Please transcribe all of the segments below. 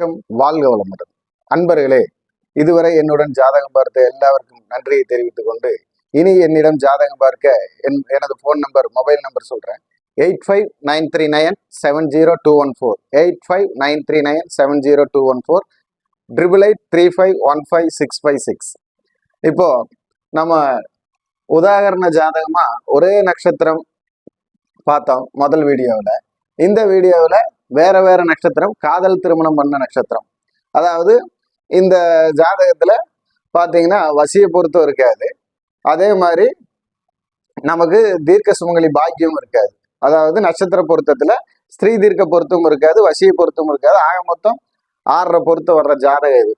வணக்கம். வாழ்க வளமுடன். அன்பர்களே இதுவரை என்னுடன் ஜாதகம் பார்த்த எல்லாருக்கும் நன்றியை தெரிவித்துக் கொண்டு இனி என்னிடம் ஜாதகம் பார்க்க என் எனது ஃபோன் நம்பர் மொபைல் நம்பர் சொல்றேன். Eight five nine three nine seven zero two one four eight five nine three nine seven zero two one four triple eight three five one five six five six இப்போ நம்ம உதாகரண ஜாதகமாக ஒரே நட்சத்திரம் பார்த்தோம் முதல் வீடியோவில். இந்த வீடியோவில் வேற வேற நட்சத்திரம் காதல் திருமணம் பண்ண நட்சத்திரம். அதாவது இந்த ஜாதகத்துல பாத்தீங்கன்னா வசியை பொருத்தம் இருக்காது. அதே மாதிரி நமக்கு தீர்க்க சுமங்கலி பாக்கியம் இருக்காது. அதாவது நட்சத்திர பொருத்தத்துல ஸ்திரீ தீர்க்க பொருத்தமும் இருக்காது வசிய பொருத்தமும் இருக்காது. ஆக மொத்தம் ஆறரை பொருத்தம் வர்ற ஜாதகம் இது.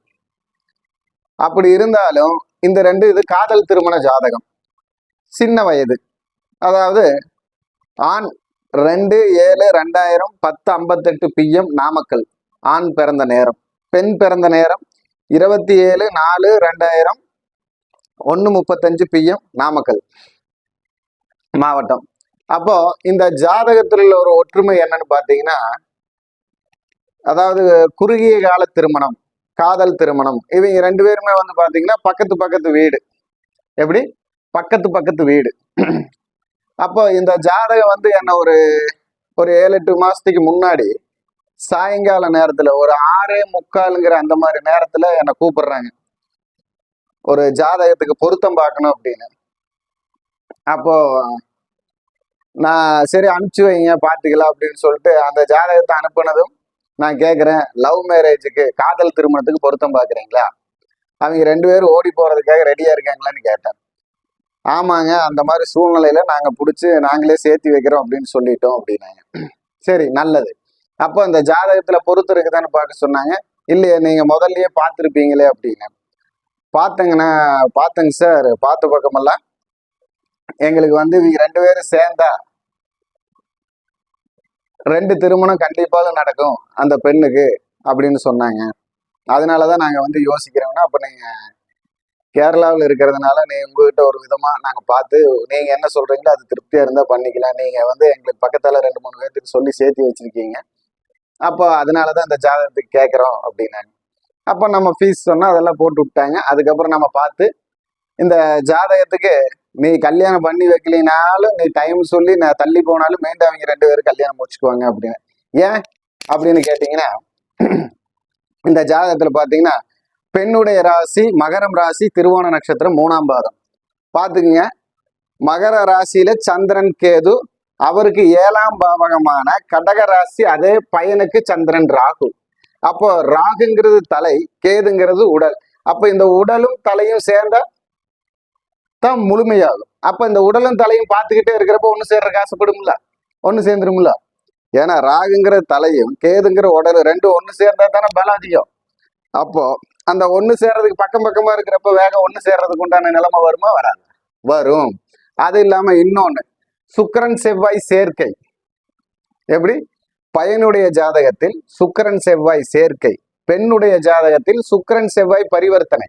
அப்படி இருந்தாலும் இந்த ரெண்டு இது காதல் திருமண ஜாதகம். சின்ன வயது. அதாவது ஆண் ரெண்டு ஏழு ரெண்டாயிரம் பத்து ஐம்பத்தெட்டு பிஎம் நாமக்கல். ஆண் பிறந்த நேரம். பெண் பிறந்த நேரம் இருபத்தி ஏழு நாலு ரெண்டாயிரம் ஒன்று முப்பத்தஞ்சு பிஎம் நாமக்கல். மாவட்டம். அப்போ இந்த ஜாதகத்தில் உள்ள ஒரு ஒற்றுமை என்னன்னு பார்த்தீங்கன்னா அதாவது குறுகிய கால திருமணம் காதல் திருமணம். இவங்க ரெண்டு பேருமே வந்து பார்த்தீங்கன்னா பக்கத்து பக்கத்து வீடு. எப்படி? பக்கத்து பக்கத்து வீடு. அப்போ இந்த ஜாதகம் வந்து என்ன ஒரு ஒரு ஏழு எட்டு மாசத்துக்கு முன்னாடி சாயங்கால நேரத்துல ஒரு ஆறே முக்காலுங்கிற அந்த மாதிரி நேரத்துல என்னை கூப்பிடுறாங்க. ஒரு ஜாதகத்துக்கு பொருத்தம் பார்க்கணும் அப்படின்னு. அப்போ நான் சரி அனுப்பிச்சு வைங்க பார்த்துக்கலாம் அப்படின்னு சொல்லிட்டு அந்த ஜாதகத்தை அனுப்புனதும் நான் கேட்குறேன் லவ் மேரேஜுக்கு காதல் திருமணத்துக்கு பொருத்தம் பார்க்குறீங்களா? அவங்க ரெண்டு பேரும் ஓடி போறதுக்காக ரெடியா இருக்காங்களான்னு கேட்டேன். ஆமாங்க அந்த மாதிரி சூழ்நிலையில நாங்க பிடிச்சி நாங்களே சேர்த்து வைக்கிறோம் அப்படின்னு சொல்லிட்டோம் அப்படின்னாங்க. சரி நல்லது. அப்போ அந்த ஜாதகத்துல பொறுத்து இருக்குதான்னு பார்க்க சொன்னாங்க. இல்லையே நீங்க முதல்லயே பார்த்துருப்பீங்களே அப்படின்னு. பார்த்தேங்கண்ணா பார்த்தேங்க சார் பார்த்த பக்கமெல்லாம் எங்களுக்கு வந்து இவங்க ரெண்டு பேரும் சேர்ந்தா ரெண்டு திருமணம் கண்டிப்பாக நடக்கும் அந்த பெண்ணுக்கு அப்படின்னு சொன்னாங்க. அதனால தான் நாங்கள் வந்து யோசிக்கிறோம்னா அப்போ நீங்கள் கேரளாவில் இருக்கிறதுனால நீ உங்ககிட்ட ஒரு விதமாக நாங்கள் பார்த்து நீங்கள் என்ன சொல்கிறீங்களோ அது திருப்தியாக இருந்தால் பண்ணிக்கலாம். நீங்கள் வந்து எங்களுக்கு பக்கத்தில் ரெண்டு மூணு பேர்த்துக்கு சொல்லி சேர்த்து வச்சிருக்கீங்க. அப்போ அதனால தான் இந்த ஜாதகத்துக்கு கேட்குறோம் அப்படின்னாங்க. அப்போ நம்ம ஃபீஸ் சொன்னால் அதெல்லாம் போட்டு விட்டாங்க. அதுக்கப்புறம் நம்ம பார்த்து இந்த ஜாதகத்துக்கு நீ கல்யாணம் பண்ணி வைக்கலினாலும் நீ டைம் சொல்லி நான் தள்ளி போனாலும் மீண்டும் அவங்க ரெண்டு பேரும் கல்யாணம் முடிச்சுக்குவாங்க அப்படின்னு. ஏன்? அப்படின்னு கேட்டிங்கன்னா இந்த ஜாதகத்தில் பார்த்தீங்கன்னா பெண்ணுடைய ராசி மகரம் ராசி திருவோண நட்சத்திரம் மூணாம் பாதம். பார்த்துக்குங்க. மகர ராசியில சந்திரன் கேது. அவருக்கு ஏழாம் பாவகமான கடக ராசி அதே பையனுக்கு சந்திரன் ராகு. அப்போ ராகுங்கிறது தலை கேதுங்கிறது உடல். அப்ப இந்த உடலும் தலையும் சேர்ந்தா தான் முழுமையாகும். அப்ப இந்த உடலும் தலையும் பார்த்துக்கிட்டே இருக்கிறப்ப ஒன்று சேர்ற காசுப்படும்ல ஒன்று சேர்ந்துரும்ல? ஏன்னா ராகுங்கிற தலையும் கேதுங்கிற உடலும் ரெண்டும் ஒன்று சேர்ந்தா தானே பலம் அதிகம். அப்போ அந்த ஒண்ணு சேர்றதுக்கு பக்கம் பக்கமா இருக்கிறப்ப வேகம் ஒண்ணு சேர்றதுக்கு உண்டான நிலைமை வருமா? வராது. வரும். அது இல்லாம இன்னொன்னு சுக்கிரன் செவ்வாய் சேர்க்கை. எப்படி? பையனுடைய ஜாதகத்தில் சுக்கரன் செவ்வாய் சேர்க்கை. பெண்ணுடைய ஜாதகத்தில் சுக்கிரன் செவ்வாய் பரிவர்த்தனை.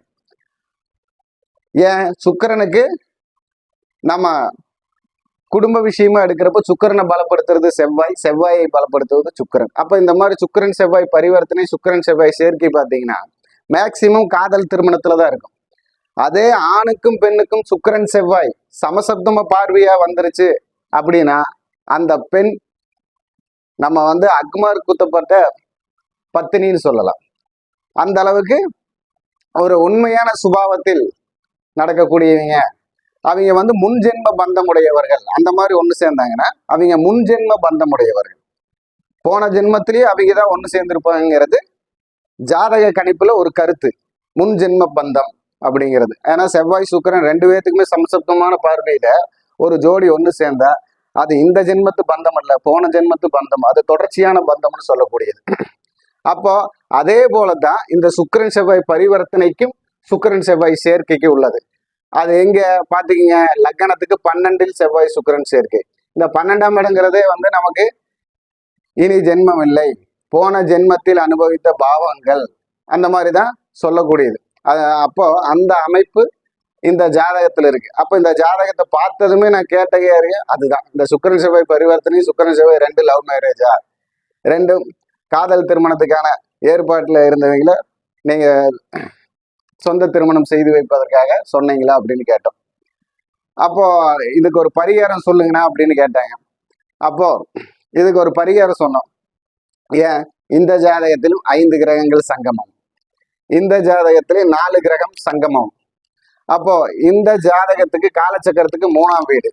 ஏன்? சுக்கிரனுக்கு நம்ம குடும்ப விஷயமா எடுக்கிறப்ப சுக்கிரனை பலப்படுத்துறது செவ்வாய் செவ்வாயை பலப்படுத்துவது சுக்கிரன். அப்ப இந்த மாதிரி சுக்கிரன் செவ்வாய் பரிவர்த்தனை சுக்கிரன் செவ்வாய் சேர்க்கை பார்த்தீங்கன்னா மேக்சிமம் காதல் திருமணத்துல தான் இருக்கும். அதே ஆணுக்கும் பெண்ணுக்கும் சுக்கிரன் செவ்வாய் சமசப்தம பார்வையா வந்துருச்சு அப்படின்னா அந்த பெண் நம்ம வந்து அக்மார் குத்தப்பட்ட பத்தினின்னு சொல்லலாம். அந்த அளவுக்கு ஒரு உண்மையான சுபாவத்தில் நடக்கக்கூடியவங்க. அவங்க வந்து முன்ஜென்ம பந்தமுடையவர்கள். அந்த மாதிரி ஒன்று சேர்ந்தாங்கன்னா அவங்க முன்ஜென்ம பந்தமுடையவர்கள். போன ஜென்மத்திலேயே அவங்க தான் ஒன்று சேர்ந்திருப்பாங்கிறது ஜாதக கணிப்புல ஒரு கருத்து. முன் ஜென்ம பந்தம் அப்படிங்கிறது. ஏன்னா செவ்வாய் சுக்கிரன் ரெண்டு பேர்த்துக்குமே சம்சப்தமான பார்வையில ஒரு ஜோடி ஒன்று சேர்ந்தா அது இந்த ஜென்மத்து பந்தம் அல்ல போன ஜென்மத்து பந்தம் அது தொடர்ச்சியான பந்தம்னு சொல்லக்கூடியது. அப்போ அதே போலதான் இந்த சுக்கிரன் செவ்வாய் பரிவர்த்தனைக்கும் சுக்கிரன் செவ்வாய் சேர்க்கைக்கு உள்ளது. அது எங்க பாத்துக்கீங்க லக்னத்துக்கு பன்னெண்டில் செவ்வாய் சுக்கிரன் சேர்க்கை. இந்த பன்னெண்டாம் இடங்கிறதே வந்து நமக்கு இனி ஜென்மம் இல்லை. போன ஜென்மத்தில் அனுபவித்த பாவங்கள் அந்த மாதிரி தான் சொல்லக்கூடியது. அது அப்போ அந்த அமைப்பு இந்த ஜாதகத்துல இருக்கு. அப்போ இந்த ஜாதகத்தை பார்த்ததுமே நான் கேட்ட ஏரியா அதுதான். இந்த சுக்கரன் செவ்வாய் பரிவர்த்தனை சுக்கரன் செவ்வாய் ரெண்டு லவ் மேரேஜா ரெண்டும் காதல் திருமணத்துக்கான ஏற்பாட்டில் இருந்தவங்கள நீங்கள் சொந்த திருமணம் செய்து வைப்பதற்காக சொன்னீங்களா அப்படின்னு கேட்டோம். அப்போ இதுக்கு ஒரு பரிகாரம் சொல்லுங்கண்ணா அப்படின்னு கேட்டாங்க. அப்போ இதுக்கு ஒரு பரிகாரம் சொன்னோம். ஏன் இந்த ஜாதகத்திலும் ஐந்து கிரகங்கள் சங்கமம். இந்த ஜாதகத்திலும் நாலு கிரகம் சங்கமம். அப்போ இந்த ஜாதகத்துக்கு காலச்சக்கரத்துக்கு மூணாம் வீடு.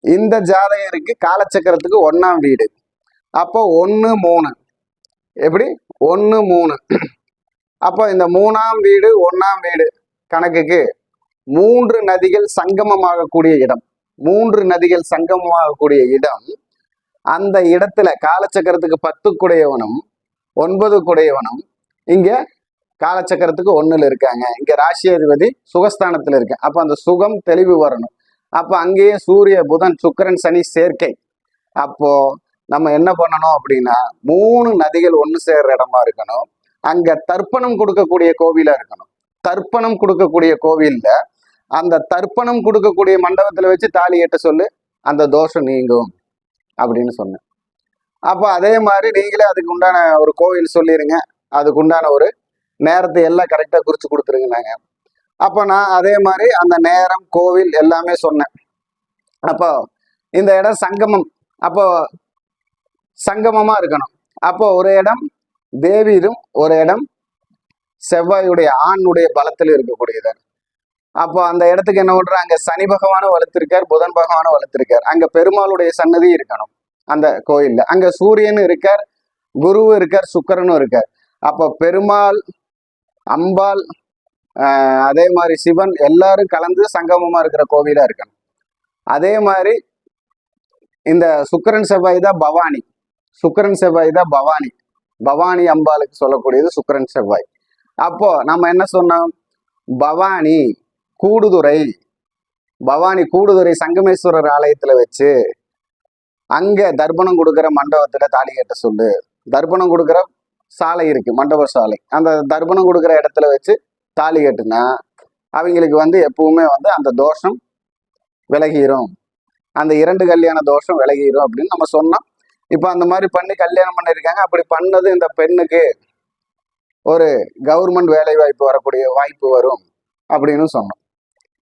இந்த ஜாதகருக்கு காலச்சக்கரத்துக்கு ஒன்னாம் வீடு. அப்போ ஒன்று மூணு. எப்படி? ஒன்று மூணு. அப்போ இந்த மூணாம் வீடு ஒன்றாம் வீடு கணக்குக்கு மூன்று நதிகள் சங்கமமாகக்கூடிய இடம். மூன்று நதிகள் சங்கமமாகக்கூடிய இடம் அந்த இடத்துல காலச்சக்கரத்துக்கு பத்து குடையவனும் ஒன்பது குடையவனும் இங்க காலச்சக்கரத்துக்கு ஒன்றில் இருக்காங்க. இங்க ராசி அதிபதி சுகஸ்தானத்துல இருக்கு அப்ப அந்த சுகம் தெளிவு வரணும். அப்ப அங்கேயே சூரிய புதன் சுக்கிரன் சனி சேர்க்கை. அப்போ நம்ம என்ன பண்ணணும் அப்படின்னா மூணு நதிகள் ஒன்று சேர்ற இடமா இருக்கணும். அங்க தர்ப்பணம் கொடுக்கக்கூடிய கோவிலா இருக்கணும். தர்ப்பணம் கொடுக்கக்கூடிய கோவில்ல அந்த தர்ப்பணம் கொடுக்கக்கூடிய மண்டபத்துல வச்சு தாலி எட்ட சொல்லு அந்த தோஷம் நீங்கும். அப்படின்னு சொன்னேன். அப்போ அதே மாதிரி நீங்களே அதுக்கு உண்டான ஒரு கோவில் சொல்லிடுங்க அதுக்கு உண்டான ஒரு நேரத்தை எல்லாம் கரெக்டாக குறித்து கொடுத்துருங்கனாங்க அப்போ நான் அதே மாதிரி அந்த நேரம் கோவில் எல்லாமே சொன்னேன். அப்போ இந்த இடம் சங்கமம். அப்போ சங்கமமாக இருக்கணும். அப்போ ஒரு இடம் தேவியிலும் ஒரு இடம் செவ்வாயுடைய ஆணுடைய பலத்தில் இருக்கக்கூடியது. அப்போ அந்த இடத்துக்கு என்ன பண்ற அங்க சனி பகவானும் வளர்த்திருக்கார் புதன் பகவானும் வளர்த்திருக்கார். அங்க பெருமாளுடைய சன்னதி இருக்கணும் அந்த கோயில்ல. அங்க சூரியனும் இருக்கார் குருவும் இருக்கார் சுக்கிரனும் இருக்கார். அப்போ பெருமாள் அம்பாள் அதே மாதிரி சிவன் எல்லாரும் கலந்து சங்கமமா இருக்கிற கோவிலா இருக்கணும். அதே மாதிரி இந்த சுக்கரன் செவ்வாய் தான் பவானி. சுக்கரன் செவ்வாய் தான் பவானி. பவானி அம்பாளுக்கு சொல்லக்கூடியது சுக்கரன் செவ்வாய். அப்போ நம்ம என்ன சொன்னோம்? பவானி. கூடுதுறை. பவானி கூடுதுறை சங்கமேஸ்வரர் ஆலயத்துல வச்சு அங்க தர்ப்பணம் கொடுக்குற மண்டபத்துல தாலி கட்ட சொல்லு. தர்ப்பணம் கொடுக்குற சாலை இருக்கு மண்டப சாலை. அந்த தர்ப்பணம் கொடுக்குற இடத்துல வச்சு தாலி கட்டுனா அவங்களுக்கு வந்து எப்பவுமே வந்து அந்த தோஷம் விலகிரும். அந்த இரண்டு கல்யாண தோஷம் விலகிரும் அப்படின்னு நம்ம சொன்னோம். இப்போ அந்த மாதிரி பண்ணி கல்யாணம் பண்ணியிருக்காங்க அப்படி பண்ணது இந்த பெண்ணுக்கு ஒரு கவர்மெண்ட் வேலை வாய்ப்பு வரக்கூடிய வாய்ப்பு வரும் அப்படின்னு சொன்னோம்.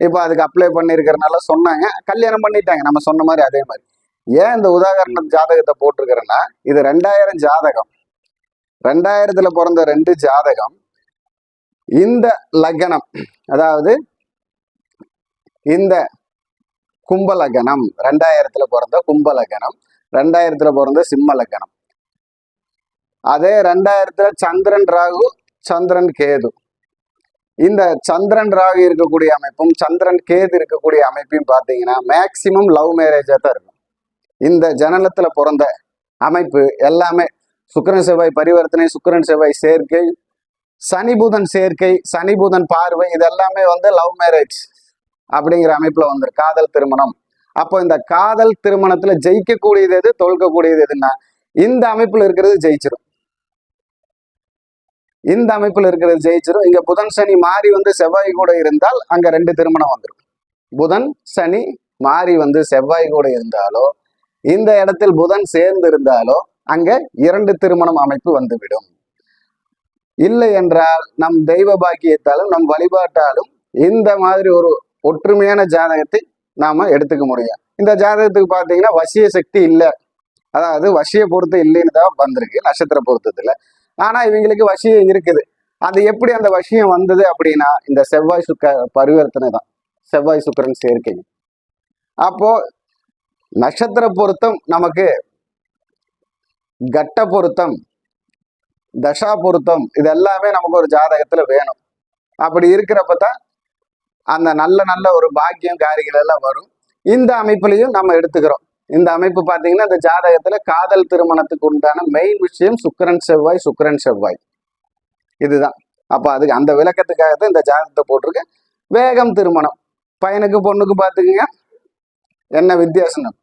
இப்போ அதுக்கு அப்ளை பண்ணியிருக்கிறனால சொன்னாங்க. கல்யாணம் பண்ணிட்டாங்க. நம்ம சொன்ன மாதிரி அதே மாதிரி. ஏன் இந்த உதாகரண ஜாதகத்தை போட்டிருக்கிறேன்னா இது ரெண்டாயிரம் ஜாதகம். ரெண்டாயிரத்துல பிறந்த ரெண்டு ஜாதகம். இந்த லக்னம் அதாவது இந்த கும்ப லக்னம் ரெண்டாயிரத்துல பிறந்த கும்ப லக்னம் ரெண்டாயிரத்துல பிறந்த சிம்ம லக்னம். அதே ரெண்டாயிரத்துல சந்திரன் ராகு சந்திரன் கேது. இந்த சந்திரன் ராகு இருக்கக்கூடிய அமைப்பும் சந்திரன் கேது இருக்கக்கூடிய அமைப்பையும் பார்த்தீங்கன்னா மேக்சிமம் லவ் மேரேஜாக தான் இருக்கும். இந்த ஜனனத்தில் பிறந்த அமைப்பு எல்லாமே சுக்கிரன் செவ்வாய் பரிவர்த்தனை சுக்கரன் செவ்வாய் சேர்க்கை சனி புதன் சேர்க்கை சனி புதன் பார்வை இதெல்லாமே வந்து லவ் மேரேஜ் அப்படிங்கிற அமைப்பில் வந்து காதல் திருமணம். அப்போ இந்த காதல் திருமணத்தில் ஜெயிக்கக்கூடியது எது தோல்க்கக்கூடியது எதுன்னா இந்த அமைப்பில் இருக்கிறது ஜெயிச்சிடும் இந்த அமைப்புல இருக்கிறது ஜெயிச்சிரும். இங்க புதன் சனி மாறி வந்து செவ்வாய் கூட இருந்தால் அங்க ரெண்டு திருமணம் வந்துடும் புதன் சனி மாறி வந்து செவ்வாய் கூட இருந்தாலோ இந்த இடத்தில் புதன் சேர்ந்து இருந்தாலோ அங்க இரண்டு திருமணம் அமைப்பு வந்துவிடும். இல்லை என்றால் நம் தெய்வ பாக்கியத்தாலும் நம் வழிபாட்டாலும் இந்த மாதிரி ஒரு ஒற்றுமையான ஜாதகத்தை நாம எடுத்துக்க முடியும். இந்த ஜாதகத்துக்கு பார்த்தீங்கன்னா வசிய சக்தி இல்லை. அதாவது வசிய பொறுத்து இல்லைன்னு தான் வந்திருக்கு நட்சத்திர பொருத்தத்துல. ஆனா இவங்களுக்கு வசியம் இருக்குது. அது எப்படி அந்த வசியம் வந்தது அப்படின்னா இந்த செவ்வாய் சுக்க பரிவர்த்தனை தான். செவ்வாய் சுக்கரன் சேர்க்கை. அப்போ நட்சத்திர பொருத்தம் நமக்கு கட்ட பொருத்தம் தசா பொருத்தம் இது எல்லாமே நமக்கு ஒரு ஜாதகத்துல வேணும். அப்படி இருக்கிறப்ப தான் அந்த நல்ல நல்ல ஒரு பாக்கியம் காரிகள் எல்லாம் வரும். இந்த அமைப்புலையும் நம்ம எடுத்துக்கிறோம். இந்த அமைப்பு பார்த்தீங்கன்னா இந்த ஜாதகத்துல காதல் திருமணத்துக்கு உண்டான மெயின் விஷயம் சுக்கரன் செவ்வாய் சுக்கரன் செவ்வாய். இதுதான். அப்போ அதுக்கு அந்த விளக்கத்துக்காக தான் இந்த ஜாதகத்தை போட்டிருக்கேன் வேகம் திருமணம். பையனுக்கு பொண்ணுக்கு பார்த்துக்குங்க. என்ன வித்தியாசம்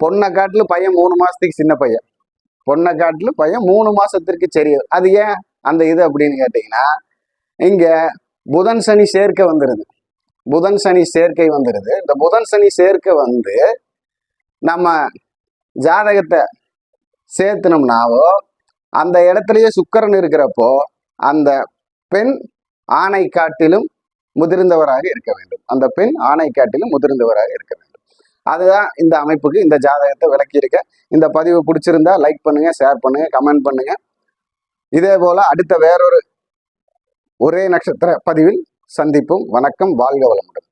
பொண்ணை காட்டில் பையன் மூணு மாசத்துக்கு சின்ன பையன். பொண்ணை காட்டில் பையன் மூணு மாசத்திற்கு சரியது அது ஏன் அந்த இது அப்படின்னு கேட்டிங்கன்னா இங்கே புதன் சனி சேர்க்கை வந்துடுது புதன் சனி சேர்க்கை வந்துடுது இந்த புதன் சனி சேர்க்கை வந்து நம்ம ஜாதகத்தை சேர்த்துனோம்னாவோ அந்த இடத்துலயே சுக்கரன் இருக்கிறப்போ அந்த பெண் ஆணை காட்டிலும் முதிர்ந்தவராக இருக்க வேண்டும். அந்த பெண் ஆணை காட்டிலும் முதிர்ந்தவராக இருக்க வேண்டும். அதுதான் இந்த அமைப்புக்கு இந்த ஜாதகத்தை விளக்கியிருக்க. இந்த பதிவு பிடிச்சிருந்தா லைக் பண்ணுங்க ஷேர் பண்ணுங்க கமெண்ட் பண்ணுங்க. இதே போல அடுத்த வேறொரு ஒரே நட்சத்திர பதிவில் சந்திப்போம். வணக்கம் வாழ்க வளமுடன்.